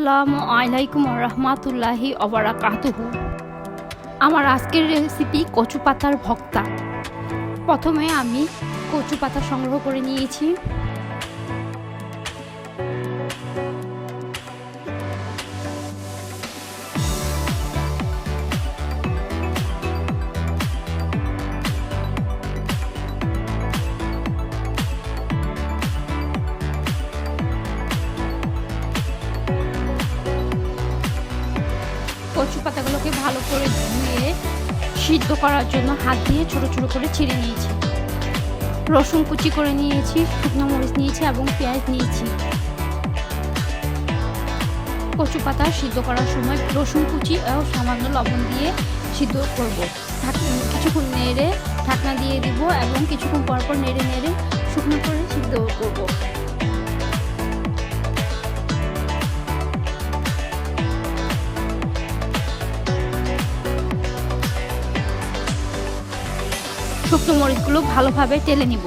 আসসালামু আলাইকুম রহমাতুল্লাহি অবরাকাতুহু আমার আজকের রেসিপি কচু পাতার ভক্তা। প্রথমে আমি কচু পাতা সংগ্রহ করে নিয়েছি। করে ধুয়ে সিদ্ধ করার জন্য হাত দিয়ে ছোট ছোট করে ছিঁড়ে নিয়েছি। রসুন কুচি করে নিয়েছি, শুকনো মরিচ নিয়েছি এবং পেঁয়াজ নিয়েছি। কচু পাতা সিদ্ধ করার সময় রসুন কুচি ও সামান্য লবণ দিয়ে সিদ্ধ করব। কিছুক্ষণ নেড়ে ঢাকনা দিয়ে দিব এবং কিছুক্ষণ পর পর নেড়ে নেড়ে শুকনো করে সিদ্ধ করব। শুকনো মরিচগুলো ভালোভাবে টেলে নিব।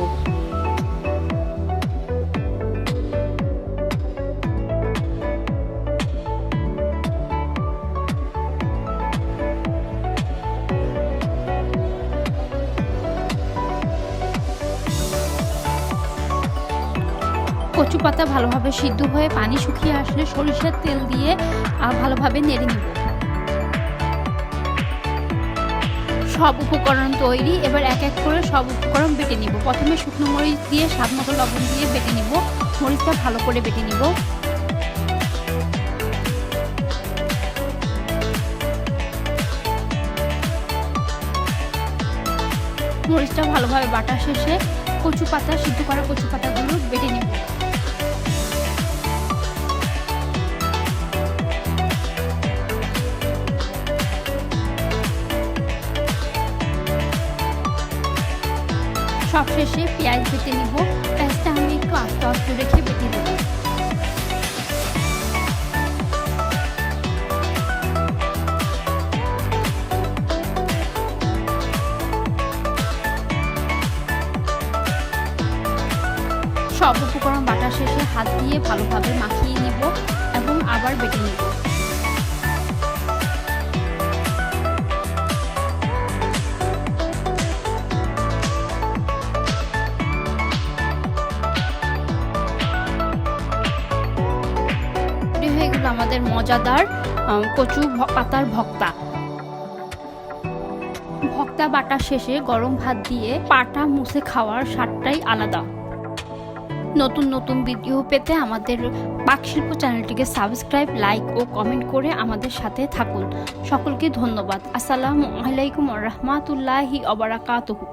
কচু পাতা ভালোভাবে সিদ্ধ হয়ে পানি শুকিয়ে আসলে সরিষার তেল দিয়ে ভালোভাবে নেড়ে নিব। সব উপকরণ তৈরি, এবার এক এক করে সব উপকরণ বেটে নিব। প্রথমে শুকনো মরিচ দিয়ে, স্বাদ মতো লবণ দিয়ে বেটে নিব। মরিচটা ভালো করে বেটে নিব। মরিচটা ভালোভাবে বাটা শেষে কচু পাতা সিদ্ধ করা কচু পাতাগুলো বেটে নিব। সব শেষে পেঁয়াজ বেটে নিব। পেঁয়াজটা আমি একটু আস্তে আস্তে রেখে বেটে দেব সব উপকরণ বাটা শেষে হাত দিয়ে ভালোভাবে মাখিয়ে নিব এবং আবার বেটে নিব। আমাদের মজাদার কচু পাতার ভক্তা। ভক্তা বাটা শেষে গরম ভাত দিয়ে পাটা মুছে খাওয়ার স্বাদটাই আলাদা। নতুন নতুন ভিডিও পেতে আমাদের পাকশিল্প চ্যানেলটিকে সাবস্ক্রাইব, লাইক ও কমেন্ট করে আমাদের সাথে থাকুন। সকলকে ধন্যবাদ। আসসালামু আলাইকুম রহমাতুল্লাহি অবরাকাতহু